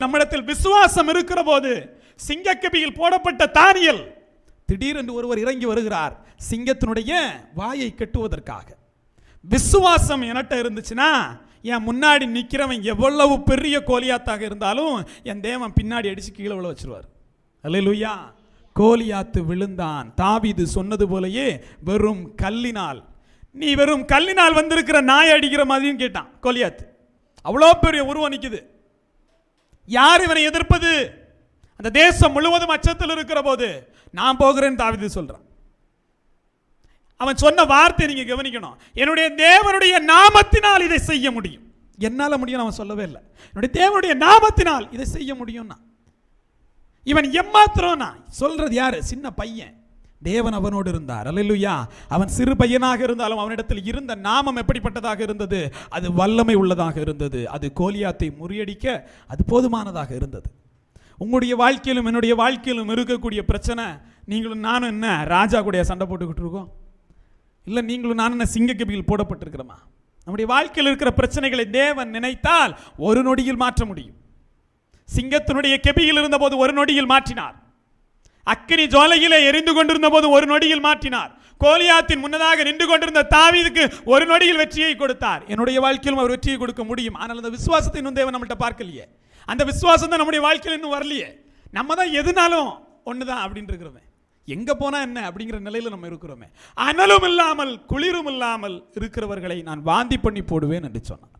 நம்மிடத்தில் விசுவாசம் இருக்கிற போது சிங்கக்கபியில் போடப்பட்ட தானியல் திடீரென்று ஒருவர் இறங்கி வருகிறார். சிங்கத்தினுடைய வாயை கட்டுவதற்காக. விசுவாசம் என்கிட்ட இருந்துச்சுன்னா என் முன்னாடி நிற்கிறவன் எவ்வளவு பெரிய கோலியாத்தாக இருந்தாலும் என் தேவன் பின்னாடி அடித்து கீழே விழ வச்சிருவார். அல்லேலூயா. கோலியாத்து விழுந்தான். தாவிது சொன்னது போலயே வெறும் கல்லினால். நீ வெறும் கல்லினால் வந்திருக்கிற நாய் அடிக்கிற மாதிரியும் கேட்டான் கோலியாத்து. அவ்வளோ பெரிய உருவம் நிற்குது யார் இவனை எதிர்ப்பது? அந்த தேசம் முழுவதும் அச்சத்தில் இருக்கிற போது நான் போகிறேன் தாவீது சொல்றான். அவன் சொன்ன வார்த்தை நீங்க கவனிக்கணும். என்னுடைய தேவனுடைய நாமத்தினால் இதை செய்ய முடியும். என்னால முடியும் அவன் சொல்லவே இல்லை. என்னுடைய தேவனுடைய நாமத்தினால் இதை செய்ய முடியும்னா. இவன் எம்மாத்திரம்னா சொல்றது யாரு? சின்ன பையன். தேவன் அவனோடு இருந்தார். அல்லேலூயா. அவன் சிறு பையனாக இருந்தாலும் அவனிடத்தில் இருந்த நாமம் எப்படிப்பட்டதாக இருந்தது? அது வல்லமை உள்ளதாக இருந்தது. அது கோலியாத்தை முறியடிக்க அது போதுமானதாக இருந்தது. உங்களுடைய வாழ்க்கையிலும் என்னுடைய வாழ்க்கையிலும் இருக்கக்கூடிய பிரச்சனை நீங்களும் நானும் என்ன ராஜா கூட சண்டை போட்டுக்கிட்டு இருக்கோம்? இல்லை நீங்களும் நானும் என்ன சிங்கக்கபியில் போடப்பட்டிருக்கிறோமா? நம்முடைய வாழ்க்கையில் இருக்கிற பிரச்சனைகளை தேவன் நினைத்தால் ஒரு நொடியில் மாற்ற முடியும். சிங்கத்தினுடைய கெபியில் இருந்தபோது ஒரு நொடியில் மாற்றினார். அக்கினி ஜோலையிலே எரிந்து கொண்டிருந்த போது ஒரு நொடியில் மாற்றினார். கோலியாத்தின் முன்னதாக நின்று கொண்டிருந்த தாவீதுக்கு ஒரு நொடியில் வெற்றியை கொடுத்தார். என்னுடைய வாழ்க்கையிலும் அவர் வெற்றியை கொடுக்க முடியும். ஆனால் அந்த விசுவாசத்தை இன்னும் தேவன் நம்மள்ட்ட பார்க்கலையே. அந்த விசுவாசம் தான் நம்முடைய வாழ்க்கையில் இன்னும் வரலையே. நம்ம தான் எதுனாலும் ஒண்ணுதான் அப்படின்னு இருக்கிறோமே எங்கே போனால் என்ன அப்படிங்கிற நிலையில் நம்ம இருக்கிறோமே. அனலும் இல்லாமல் குளிரும் இல்லாமல் இருக்கிறவர்களை நான் வாந்தி பண்ணி போடுவேன் என்று சொன்னார்.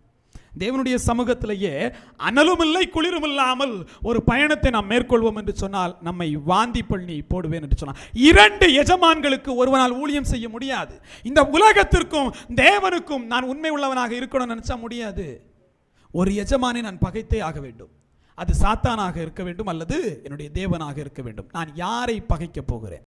தேவனுடைய சமூகத்திலேயே அனலும் இல்லை குளிரும் இல்லாமல் ஒரு பயணத்தை நாம் மேற்கொள்வோம் என்று சொன்னால் நம்மை வாந்தி பண்ணி போடுவேன் என்று சொன்னால் இரண்டு எஜமான்களுக்கு ஒருவனால் ஊழியம் செய்ய முடியாது. இந்த உலகத்திற்கும் தேவனுக்கும் நான் உண்மை உள்ளவனாக இருக்கணும்னு நினைச்சா முடியாது. ஒரு எஜமானை நான் பகைத்தே ஆக வேண்டும். அது சாத்தானாக இருக்க வேண்டும் அல்லது என்னுடைய தேவனாக இருக்க வேண்டும். நான் யாரை பகைக்கப் போகிறேன்?